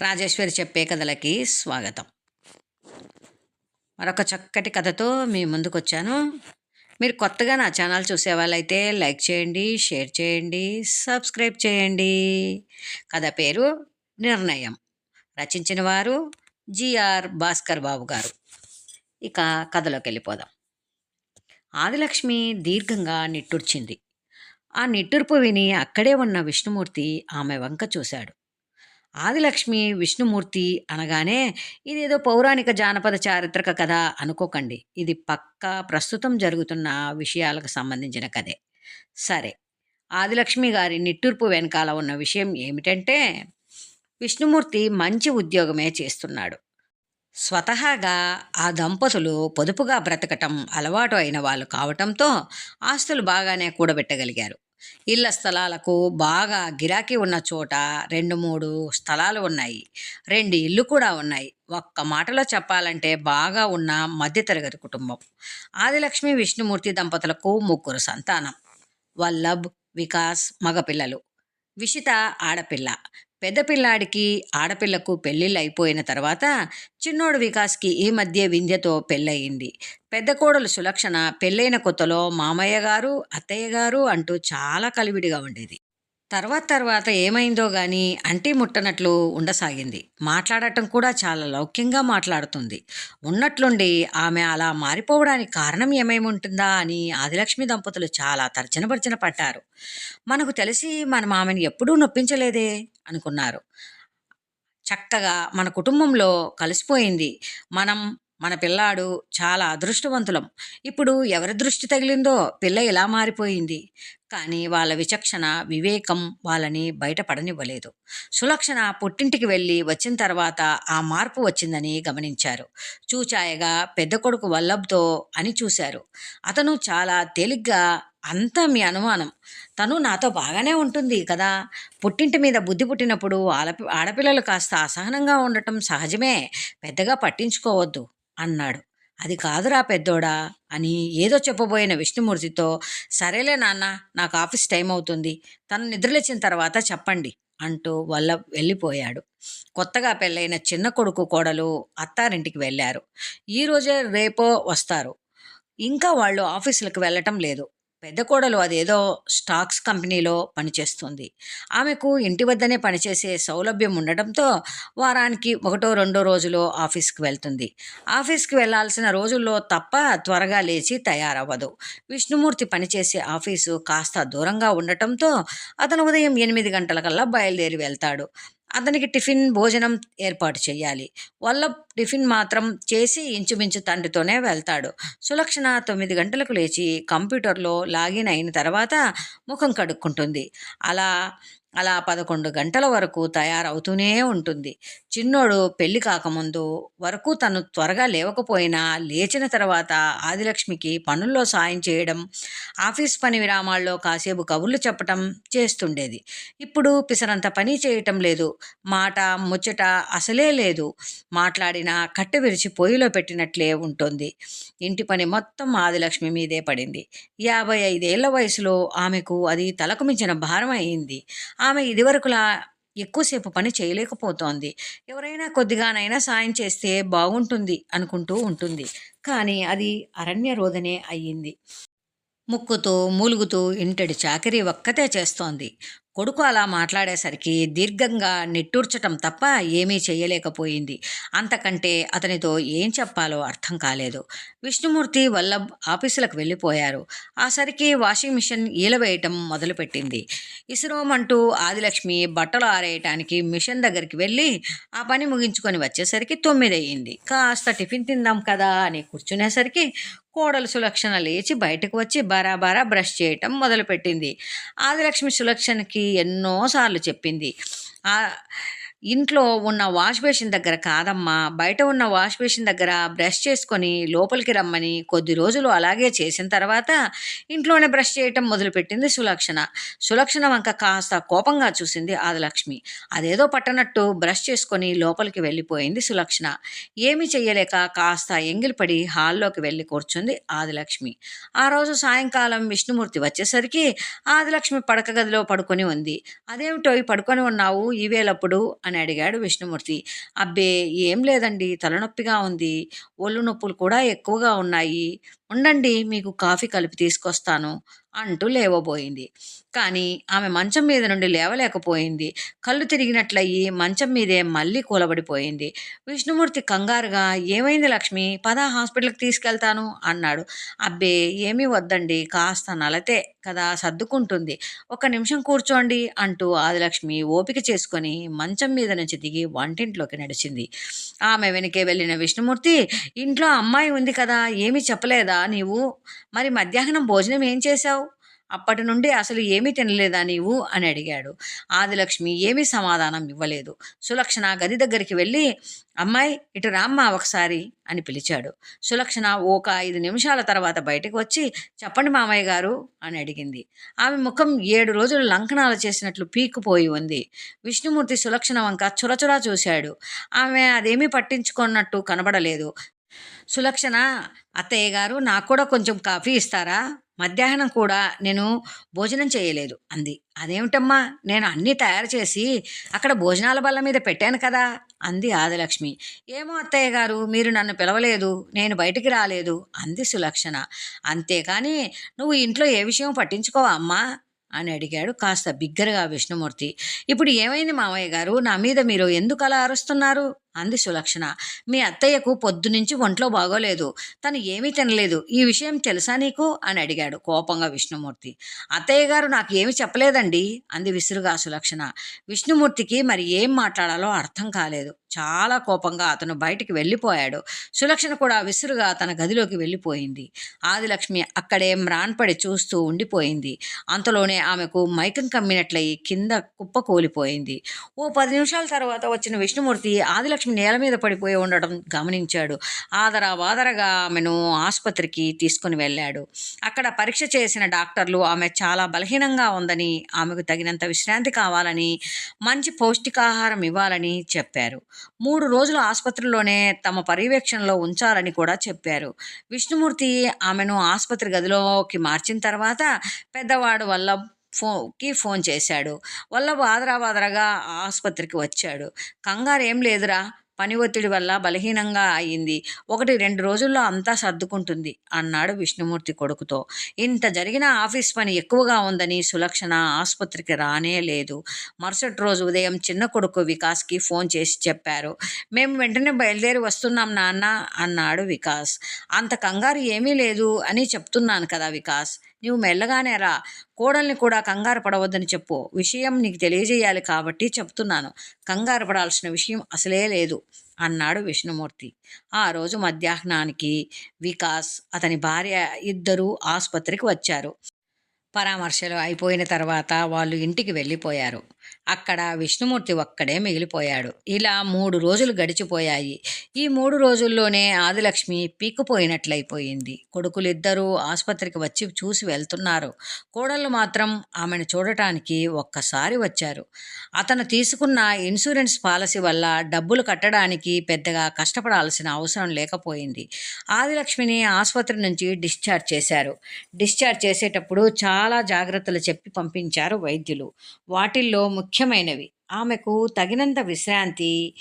రాజేశ్వరి చెప్పే కథలకి స్వాగతం. మరొక చక్కటి కథతో మీ ముందుకు వచ్చాను మీరు కొత్తగా నా ఛానల్ చూసే వాళ్ళైతే లైక్ చేయండి షేర్ చేయండి సబ్స్క్రైబ్ చేయండి. కథ పేరు నిర్ణయం. రచించిన వారు జిఆర్ భాస్కర్ బాబు గారు. ఇక కథలోకి వెళ్ళిపోదాం. ఆదిలక్ష్మి దీర్ఘంగా నిట్టూర్చింది. ఆ నిట్టూర్పు విని అక్కడే ఉన్న విష్ణుమూర్తి ఆమె వంక చూశాడు. ఆదిలక్ష్మి విష్ణుమూర్తి అనగానే ఇదేదో పౌరాణిక జానపద చారిత్రక కథ అనుకోకండి. ఇది పక్కా ప్రస్తుతం జరుగుతున్న విషయాలకు సంబంధించిన కథే. సరే ఆదిలక్ష్మి గారి నిట్టూర్పు వెనకాల ఉన్న విషయం ఏమిటంటే విష్ణుమూర్తి మంచి ఉద్యోగమే చేస్తున్నాడు. స్వతహాగా ఆ దంపతులు పొదుపుగా బ్రతకటం అలవాటు అయిన వాళ్ళు కావటంతో ఆస్తులు బాగానే కూడబెట్టగలిగారు. ఇళ్ళ స్థలాలకు బాగా గిరాకీ ఉన్న చోట రెండు మూడు స్థలాలు ఉన్నాయి. రెండు ఇల్లు కూడా ఉన్నాయి. ఒక్క మాటలో చెప్పాలంటే బాగా ఉన్న మధ్యతరగతి కుటుంబం. ఆదిలక్ష్మి విష్ణుమూర్తి దంపతులకు ముగ్గురు సంతానం. వల్లభ్ వికాస్ మగపిల్లలు. విషిత ఆడపిల్ల. పెద్ద పిల్లాడికి ఆడపిల్లకు పెళ్ళిళ్ళు అయిపోయిన తర్వాత చిన్నోడు వికాస్కి ఈ మధ్య వింధ్యతో పెళ్ళయింది. పెద్ద కోడలు సులక్షణ పెళ్ళైన కొత్తలో మామయ్య గారు అత్తయ్య గారు అంటూ చాలా కలివిడిగా ఉండేది. తర్వాత తర్వాత ఏమైందో గాని అంటి ముట్టనట్లు ఉండసాగింది. మాట్లాడటం కూడా చాలా లౌక్యంగా మాట్లాడుతుంది. ఉన్నట్లుండి ఆమె అలా మారిపోవడానికి కారణం ఏమేమి ఉంటుందా అని ఆదిలక్ష్మి దంపతులు చాలా తర్జన పడ్డారు. మనకు తెలిసి మన ఆమెను ఎప్పుడూ నొప్పించలేదే అనుకున్నారు. చక్కగా మన కుటుంబంలో కలిసిపోయింది. మనం మన పిల్లాడు చాలా అదృష్టవంతులం. ఇప్పుడు ఎవరి దృష్టి తగిలిందో పిల్ల ఇలా మారిపోయింది. కానీ వాళ్ళ విచక్షణ వివేకం వాళ్ళని బయటపడనివ్వలేదు సులక్షణ పుట్టింటికి వెళ్ళి వచ్చిన తర్వాత ఆ మార్పు వచ్చిందని గమనించారు. చూచాయగా పెద్ద కొడుకు వల్లభ్తో అని చూశారు. అతను చాలా తేలిగ్గా అంతా మీ అనుమానం. తను నాతో బాగానే ఉంటుంది కదా. పుట్టింటి మీద బుద్ధి పుట్టినప్పుడు ఆడపి ఆడపిల్లలు కాస్త అసహనంగా ఉండటం సహజమే. పెద్దగా పట్టించుకోవద్దు. అన్నాడు. అది కాదురా పెద్దోడా అని ఏదో చెప్పబోయిన విష్ణుమూర్తితో సరేలే నాన్న నాకు ఆఫీస్ టైం అవుతుంది తను నిద్రలేచిన తర్వాత చెప్పండి అంటూ వల్ల వెళ్ళిపోయాడు. కొత్తగా పెళ్ళైన చిన్న కొడుకు కోడలు అత్తారింటికి వెళ్ళారు. ఈరోజే రేపో వస్తారు. ఇంకా వాళ్ళు ఆఫీసులకు వెళ్ళటం లేదు. పెద్ద కోడలు అదేదో స్టాక్స్ కంపెనీలో పనిచేస్తుంది. ఆమెకు ఇంటి వద్దనే పనిచేసే సౌలభ్యం ఉండటంతో వారానికి ఒకటో రెండో రోజులో ఆఫీస్కి వెళ్తుంది. ఆఫీస్కి వెళ్ళాల్సిన రోజుల్లో తప్ప త్వరగా లేచి తయారవ్వదు. విష్ణుమూర్తి పనిచేసే ఆఫీసు కాస్త దూరంగా ఉండటంతో అతను ఉదయం ఎనిమిది గంటలకల్లా బయలుదేరి వెళ్తాడు. అతనికి టిఫిన్ భోజనం ఏర్పాటు చేయాలి. వల్ల టిఫిన్ మాత్రం చేసి ఇంచుమించు తండ్రితోనే వెళ్తాడు. సులక్షణ తొమ్మిది గంటలకు లేచి కంప్యూటర్లో లాగిన్ అయిన తర్వాత ముఖం కడుక్కుంటుంది. అలా అలా పదకొండు గంటల వరకు తయారవుతూనే ఉంటుంది. చిన్నోడు పెళ్ళి కాకముందు వరకు తను త్వరగా లేవకపోయినా లేచిన తర్వాత ఆదిలక్ష్మికి పనుల్లో సాయం చేయడం ఆఫీస్ పని విరామాల్లో కాసేపు కబుర్లు చెప్పటం చేస్తుండేది. ఇప్పుడు పిసరంత పని చేయటం లేదు. మాట ముచ్చట అసలే లేదు. మాట్లాడినా కట్టె విరిచి పొయ్యిలో పెట్టినట్లే ఉంటుంది. ఇంటి పని మొత్తం ఆదిలక్ష్మి మీదే పడింది. యాభై ఐదేళ్ళ వయసులో ఆమెకు అది తలకు మించిన భారం అయింది. ఆమె ఇదివరకులా ఎక్కువసేపు పని చేయలేకపోతోంది. ఎవరైనా కొద్దిగానైనా సాయం చేస్తే బాగుంటుంది అనుకుంటూ ఉంటుంది. కానీ అది అరణ్య రోదనే అయ్యింది. ముక్కుతూ మూలుగుతూ ఇంటడి చాకరీ ఒక్కతే చేస్తోంది. కొడుకు అలా మాట్లాడేసరికి దీర్ఘంగా నిట్టూర్చటం తప్ప ఏమీ చేయలేకపోయింది. అంతకంటే అతనితో ఏం చెప్పాలో అర్థం కాలేదు. విష్ణుమూర్తి వల్లభ్ ఆఫీసులకు వెళ్ళిపోయారు. ఆ సరికి వాషింగ్ మిషన్ ఈలవేయటం మొదలుపెట్టింది. ఇసురోమంటూ ఆదిలక్ష్మి బట్టలు ఆరేయటానికి మిషన్ దగ్గరికి వెళ్ళి ఆ పని ముగించుకొని వచ్చేసరికి తొమ్మిది అయ్యింది కాస్త టిఫిన్ తిందాం కదా అని కూర్చునేసరికి కోడలు సులక్షణ లేచి బయటకు వచ్చి బరాబరా బ్రష్ చేయటం మొదలుపెట్టింది. ఆదిలక్ష్మి సులక్షణకి ఎన్నోసార్లు చెప్పింది. ఆ ఇంట్లో ఉన్న వాష్ బేసిన్ దగ్గర కాదమ్మా. బయట ఉన్న వాష్ బేసిన్ దగ్గర బ్రష్ చేసుకొని లోపలికి రమ్మని కొద్ది రోజులు అలాగే చేసిన తర్వాత ఇంట్లోనే బ్రష్ చేయటం మొదలుపెట్టింది సులక్షణ. సులక్షణ వంక కాస్త కోపంగా చూసింది ఆదిలక్ష్మి. అదేదో పట్టనట్టు బ్రష్ చేసుకొని లోపలికి వెళ్ళిపోయింది సులక్షణ. ఏమీ చెయ్యలేక కాస్త ఎంగిలిపడి హాల్లోకి వెళ్ళి కూర్చుంది ఆదిలక్ష్మి. ఆ రోజు సాయంకాలం విష్ణుమూర్తి వచ్చేసరికి ఆదిలక్ష్మి పడక గదిలో పడుకొని ఉంది. అదేమిటో పడుకొని ఉన్నావు? ఈవేళప్పుడు అని అడిగాడు విష్ణుమూర్తి. అబ్బే ఏం లేదండి తలనొప్పిగా ఉంది ఒళ్ళు నొప్పులు కూడా ఎక్కువగా ఉన్నాయి. ఉండండి మీకు కాఫీ కలిపి తీసుకొస్తాను అంటూ లేవబోయింది. కానీ ఆమె మంచం మీద నుండి లేవలేకపోయింది. కళ్ళు తిరిగినట్లయి మంచం మీదే మళ్ళీ కూలబడిపోయింది. విష్ణుమూర్తి కంగారుగా ఏమైంది లక్ష్మి? పద హాస్పిటల్కి తీసుకెళ్తాను అన్నాడు. అబ్బే ఏమీ వద్దండి. కాస్త నలతే కదా సర్దుకుంటుంది. ఒక్క నిమిషం కూర్చోండి అంటూ ఆదిలక్ష్మి ఓపిక చేసుకొని మంచం మీద నుంచి దిగి వంటింట్లోకి నడిచింది. ఆమె వెనకే వెళ్ళిన విష్ణుమూర్తి ఇంట్లో అమ్మాయి ఉంది కదా ఏమీ చెప్పలేదా నీవు? మరి మధ్యాహ్నం భోజనం ఏం చేశావు? అప్పటి నుండి అసలు ఏమీ తినలేదా నీవు? అని అడిగాడు. ఆదిలక్ష్మి ఏమీ సమాధానం ఇవ్వలేదు. సులక్షణ గది దగ్గరికి వెళ్ళి అమ్మాయి ఇటు రామ్మా ఒకసారి అని పిలిచాడు. సులక్షణ ఒక ఐదు నిమిషాల తర్వాత బయటకు వచ్చి చెప్పండి మామయ్య గారు అని అడిగింది. ఆమె ముఖం ఏడు రోజులు లంకనాలు చేసినట్లు పీక్కుపోయి ఉంది. విష్ణుమూర్తి సులక్షణ వంక చురచురా చూశాడు. ఆమె అదేమీ పట్టించుకున్నట్టు కనబడలేదు. సులక్షణ అత్తయ్య గారు నాకు కూడా కొంచెం కాఫీ ఇస్తారా? మధ్యాహ్నం కూడా నేను భోజనం చేయలేదు అంది. అదేమిటమ్మా? నేను అన్నీ తయారు చేసి అక్కడ భోజనాల బల్ల మీద పెట్టాను కదా అంది ఆదిలక్ష్మి. ఏమో అత్తయ్య గారు మీరు నన్ను పిలవలేదు నేను బయటికి రాలేదు అంది సులక్షణ. అంతేకాని నువ్వు ఇంట్లో ఏ విషయం పట్టించుకోవా అమ్మా? అని అడిగాడు కాస్త బిగ్గరగా విష్ణుమూర్తి. ఇప్పుడు ఏమైంది మావయ్య గారు? నా మీద మీరు ఎందుకు అలా అరుస్తున్నారు? అంది సులక్షణ. మీ అత్తయ్యకు పొద్దునుంచి ఒంట్లో బాగోలేదు. తను ఏమీ తినలేదు. ఈ విషయం తెలుసా నీకు? అని అడిగాడు కోపంగా విష్ణుమూర్తి. అత్తయ్య గారు నాకు ఏమి చెప్పలేదండి అంది విసురుగా సులక్షణ. విష్ణుమూర్తికి మరి ఏం మాట్లాడాలో అర్థం కాలేదు. చాలా కోపంగా అతను బయటికి వెళ్ళిపోయాడు. సులక్షణ కూడా విసురుగా తన గదిలోకి వెళ్ళిపోయింది. ఆదిలక్ష్మి అక్కడే మ్రాన్పడి చూస్తూ ఉండిపోయింది. అంతలోనే ఆమెకు మైకం కమ్మినట్లయి కింద కుప్ప కూలిపోయింది. ఓ పది నిమిషాల తర్వాత వచ్చిన విష్ణుమూర్తి ఆదిలక్ష్మి నేల మీద పడిపోయి ఉండడం గమనించాడు. ఆదరా వాదరగా ఆమెను ఆసుపత్రికి తీసుకుని వెళ్ళాడు. అక్కడ పరీక్ష చేసిన డాక్టర్లు ఆమె చాలా బలహీనంగా ఉందని ఆమెకు తగినంత విశ్రాంతి కావాలని మంచి పౌష్టికాహారం ఇవ్వాలని చెప్పారు. మూడు రోజులు ఆసుపత్రిలోనే తమ పర్యవేక్షణలో ఉంచాలని కూడా చెప్పారు. విష్ణుమూర్తి ఆమెను ఆసుపత్రి గదిలోకి మార్చిన తర్వాత పెద్దవాడు వల్ల ఫోన్కి ఫోన్ చేశాడు. వల్ల బాదరా బాదరగా ఆసుపత్రికి వచ్చాడు. కంగారు ఏం లేదురా. పని ఒత్తిడి వల్ల బలహీనంగా అయింది. ఒకటి రెండు రోజుల్లో అంతా సర్దుకుంటుంది అన్నాడు విష్ణుమూర్తి కొడుకుతో. ఇంత జరిగిన ఆఫీస్ పని ఎక్కువగా ఉందని సులక్షణ ఆసుపత్రికి రానే లేదు. మరుసటి రోజు ఉదయం చిన్న కొడుకు వికాస్కి ఫోన్ చేసి చెప్పారు. మేము వెంటనే బయలుదేరి వస్తున్నాం నాన్న అన్నాడు వికాస్. అంత కంగారు ఏమీ లేదు అని చెప్తున్నాను కదా వికాస్. నీవు మెల్లగానే రా. కోడల్ని కూడా కంగారు పడవద్దని చెప్పు. విషయం నీకు తెలియజేయాలి కాబట్టి చెప్తున్నాను. కంగారు పడాల్సిన విషయం అసలే లేదు అన్నాడు విష్ణుమూర్తి. ఆ రోజు మధ్యాహ్నానికి వికాస్ అతని భార్య ఇద్దరూ ఆసుపత్రికి వచ్చారు. పరామర్శలు అయిపోయిన తర్వాత వాళ్ళు ఇంటికి వెళ్ళిపోయారు. అక్కడ విష్ణుమూర్తి ఒక్కడే మిగిలిపోయాడు. ఇలా మూడు రోజులు గడిచిపోయాయి. ఈ మూడు రోజుల్లోనే ఆదిలక్ష్మి పీక్కుపోయినట్లయిపోయింది. కొడుకులిద్దరూ ఆసుపత్రికి వచ్చి చూసి వెళ్తున్నారు. కోడళ్ళు మాత్రం ఆమెను చూడటానికి ఒక్కసారి వచ్చారు. అతను తీసుకున్న ఇన్సూరెన్స్ పాలసీ వల్ల డబ్బులు కట్టడానికి పెద్దగా కష్టపడాల్సిన అవసరం లేకపోయింది. ఆదిలక్ష్మిని ఆసుపత్రి నుంచి డిశ్చార్జ్ చేశారు. డిశ్చార్జ్ చేసేటప్పుడు చాలా చాలా జాగ్రత్తలు చెప్పి పంపించారు వైద్యులు. వాటిల్లో ముఖ్యమైనవి ఆమెకు తగినంత విశ్రాంతి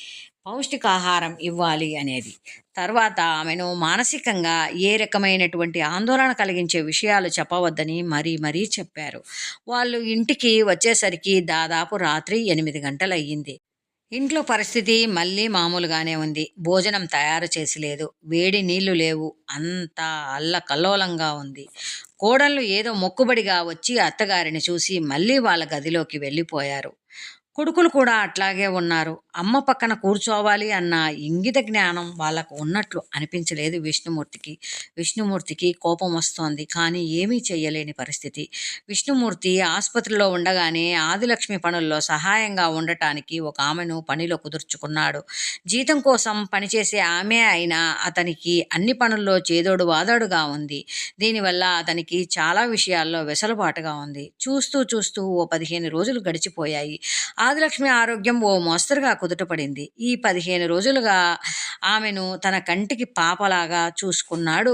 పౌష్టికాహారం ఇవ్వాలి అనేది. తర్వాత ఆమెను మానసికంగా ఏ రకమైనటువంటి ఆందోళన కలిగించే విషయాలు చెప్పవద్దని మరీ మరీ చెప్పారు. వాళ్ళు ఇంటికి వచ్చేసరికి దాదాపు రాత్రి ఎనిమిది గంటలయ్యింది. ఇంట్లో పరిస్థితి మళ్ళీ మామూలుగానే ఉంది. భోజనం తయారు చేసి లేదు. వేడి నీళ్ళు లేవు. అంతా అల్లకల్లోలంగా ఉంది. కోడళ్ళు ఏదో మొక్కుబడిగా వచ్చి అత్తగారిని చూసి మళ్ళీ వాళ్ళ గదిలోకి వెళ్ళిపోయారు. కొడుకులు కూడా అట్లాగే ఉన్నారు. అమ్మ పక్కన కూర్చోవాలి అన్న ఇంగిత జ్ఞానం వాళ్ళకు ఉన్నట్లు అనిపించలేదు విష్ణుమూర్తికి. విష్ణుమూర్తికి కోపం వస్తోంది. కానీ ఏమీ చేయలేని పరిస్థితి. విష్ణుమూర్తి ఆసుపత్రిలో ఉండగానే ఆదిలక్ష్మి పనుల్లో సహాయంగా ఉండటానికి ఒక ఆమెను పనిలో కుదుర్చుకున్నాడు. జీతం కోసం పనిచేసే ఆమె అయినా అతనికి అన్ని పనుల్లో చేదోడు వాదోడుగా ఉంది. దీనివల్ల అతనికి చాలా విషయాల్లో వెసలుబాటుగా ఉంది. చూస్తూ చూస్తూ ఓ పదిహేను రోజులు గడిచిపోయాయి. ఆదిలక్ష్మి ఆరోగ్యం ఓ మోస్తరుగా కుదుటపడింది. ఈ పదిహేను రోజులుగా ఆమెను తన కంటికి పాపలాగా చూసుకున్నాడు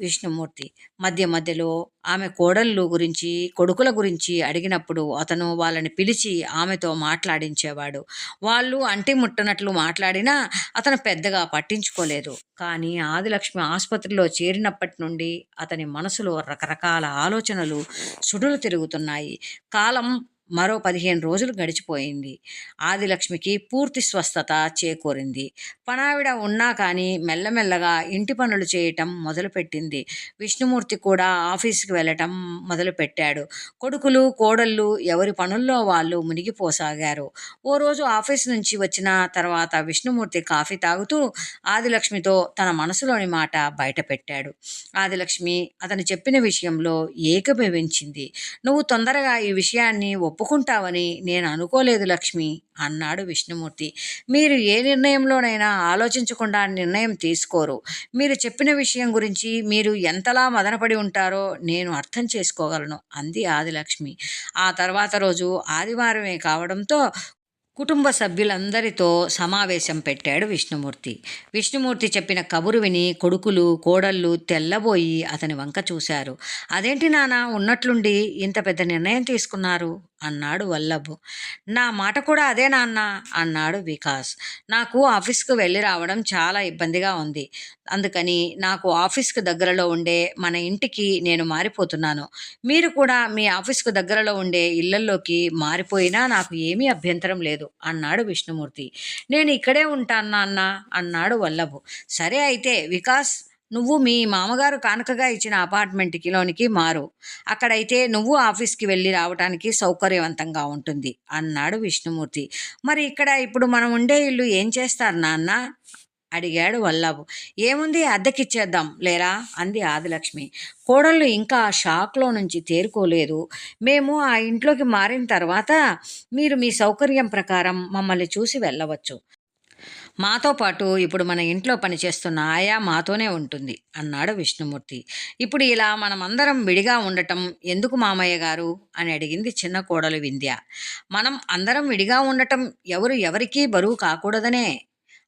విష్ణుమూర్తి. మధ్య మధ్యలో ఆమె కోడళ్ళు గురించి కొడుకుల గురించి అడిగినప్పుడు అతను వాళ్ళని పిలిచి ఆమెతో మాట్లాడించేవాడు. వాళ్ళు అంటి ముట్టనట్లు మాట్లాడినా అతను పెద్దగా పట్టించుకోలేదు. కానీ ఆదిలక్ష్మి ఆసుపత్రిలో చేరినప్పటి నుండి అతని మనసులో రకరకాల ఆలోచనలు సుడులు తిరుగుతున్నాయి. కాలం మరో పదిహేను రోజులు గడిచిపోయింది. ఆదిలక్ష్మికి పూర్తి స్వస్థత చేకూరింది. పనావిడ ఉన్నా కానీ మెల్లమెల్లగా ఇంటి పనులు చేయటం మొదలుపెట్టింది. విష్ణుమూర్తి కూడా ఆఫీస్కి వెళ్ళటం మొదలుపెట్టాడు. కొడుకులు కోడళ్ళు ఎవరి పనుల్లో వాళ్ళు మునిగిపోసాగారు. ఓ రోజు ఆఫీస్ నుంచి వచ్చిన తర్వాత విష్ణుమూర్తి కాఫీ తాగుతూ ఆదిలక్ష్మితో తన మనసులోని మాట బయటపెట్టాడు. ఆదిలక్ష్మి అతను చెప్పిన విషయంలో ఏకభవించింది. నువ్వు తొందరగా ఈ విషయాన్ని ఒప్పుకుంటావని నేను అనుకోలేదు లక్ష్మి అన్నాడు విష్ణుమూర్తి. మీరు ఏ నిర్ణయంలోనైనా ఆలోచించకుండా నిర్ణయం తీసుకోరు. మీరు చెప్పిన విషయం గురించి మీరు ఎంతలా మదనపడి ఉంటారో నేను అర్థం చేసుకోగలను అంది ఆదిలక్ష్మి. ఆ తర్వాత రోజు ఆదివారమే కావడంతో కుటుంబ సభ్యులందరితో సమావేశం పెట్టాడు విష్ణుమూర్తి. విష్ణుమూర్తి చెప్పిన కబురు విని కొడుకులు కోడళ్ళు తెల్లబోయి అతని వంక చూశారు. అదేంటి నాన్న ఉన్నట్లుండి ఇంత పెద్ద నిర్ణయం తీసుకున్నారు? అన్నాడు వల్లభు. నా మాట కూడా అదే నాన్న అన్నాడు వికాస్. నాకు ఆఫీస్కు వెళ్ళి రావడం చాలా ఇబ్బందిగా ఉంది. అందుకని నాకు ఆఫీస్కు దగ్గరలో ఉండే మన ఇంటికి నేను మారిపోతున్నాను. మీరు కూడా మీ ఆఫీస్కు దగ్గరలో ఉండే ఇళ్ళల్లోకి మారిపోయినా నాకు ఏమీ అభ్యంతరం లేదు అన్నాడు విష్ణుమూర్తి. నేను ఇక్కడే ఉంటాను నాన్న అన్నాడు వల్లభు. సరే అయితే వికాస్ నువ్వు మీ మామగారు కానుకగా ఇచ్చిన అపార్ట్మెంట్కి లోనికి మారు. అక్కడైతే నువ్వు ఆఫీస్కి వెళ్ళి రావడానికి సౌకర్యవంతంగా ఉంటుంది అన్నాడు విష్ణుమూర్తి. మరి ఇక్కడ ఇప్పుడు మనం ఉండే ఇల్లు ఏం చేస్తారు నాన్న? అడిగాడు వల్లభు. ఏముంది అద్దెకిచ్చేద్దాం లేరా? అంది ఆదిలక్ష్మి. కోడళ్ళు ఇంకా షాక్లో నుంచి తేరుకోలేదు. మేము ఆ ఇంట్లోకి మారిన తర్వాత మీరు మీ సౌకర్యం ప్రకారం మమ్మల్ని చూసి వెళ్ళవచ్చు. మాతో పాటు ఇప్పుడు మన ఇంట్లో పనిచేస్తున్న ఆయా మాతోనే ఉంటుంది అన్నాడు విష్ణుమూర్తి. ఇప్పుడు ఇలా మనమందరం విడిగా ఉండటం ఎందుకు మామయ్య గారు? అని అడిగింది చిన్న కోడలు వింధ్య. మనం అందరం విడిగా ఉండటం ఎవరు ఎవరికీ బరువు కాకూడదనే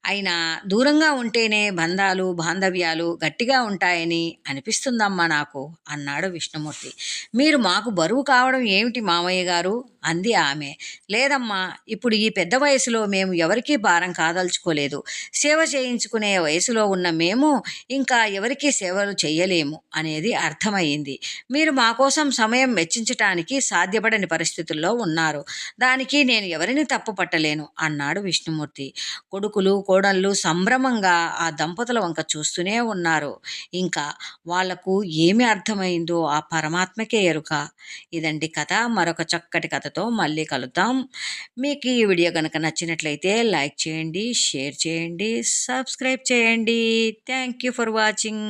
అయినా దూరంగా ఉంటేనే బంధాలు బాంధవ్యాలు గట్టిగా ఉంటాయని అనిపిస్తుందమ్మా నాకు అన్నాడు విష్ణుమూర్తి. మీరు మాకు బరువు కావడం ఏమిటి మామయ్య గారు? అంది ఆమె. లేదమ్మా ఇప్పుడు ఈ పెద్ద వయసులో మేము ఎవరికీ భారం కాదలుచుకోలేదు. సేవ చేయించుకునే వయసులో ఉన్న మేము ఇంకా ఎవరికీ సేవలు చేయలేము అనేది అర్థమయ్యింది. మీరు మా కోసం సమయం వెచ్చించటానికి సాధ్యపడని పరిస్థితుల్లో ఉన్నారు. దానికి నేను ఎవరిని తప్పు పట్టలేను అన్నాడు విష్ణుమూర్తి. కొడుకులు కోడళ్ళు సంభ్రమంగా ఆ దంపతుల వంక చూస్తూనే ఉన్నారు. ఇంకా వాళ్ళకు ఏమి అర్థమైందో ఆ పరమాత్మకే ఎరుక. ఇదండి కథ. మరొక చక్కటి కథతో మళ్ళీ కలుద్దాం. మీకు ఈ వీడియో కనుక నచ్చినట్లయితే లైక్ చేయండి షేర్ చేయండి సబ్స్క్రైబ్ చేయండి. Thank you for watching.